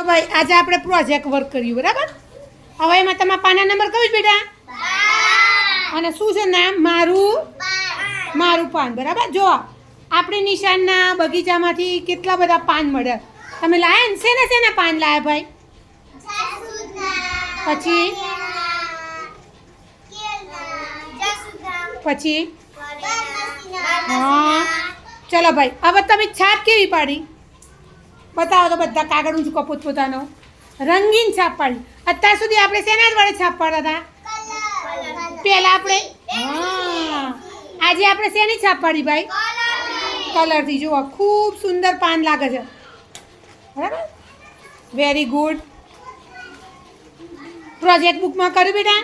તો ભાઈ આજે આપણે પ્રોજેક્ટ વર્ક કર્યું બરાબર? હવે એમાં તમારા પાના નંબર કયું બેટા? અને શું છે નામ? મારું? મારું પાન બરાબર? જો આપણે નિશાનના બગીચામાંથી કેટલા બધા પાન મળે. તમે લાયા ને? શેના શેના પાન લાયા ભાઈ? પછી? પછી? હા. ચલો ભાઈ હવે તમે છાપ કેવી પાડી? બતાવો તો બધા કાગળ ઊંચું કપૂત પોતાનો રંગીન છાપ અત્યાર સુધી આપણે શેના જ વડે છાપ હતા? પહેલાં આપણે હા. આજે આપણે શેની છાપ પાડી ભાઈ? કલરથી. જુઓ, ખૂબ સુંદર પાન લાગે છે. બરાબર? વેરી ગુડ પ્રોજેક્ટ બુકમાં કર્યું બેટા?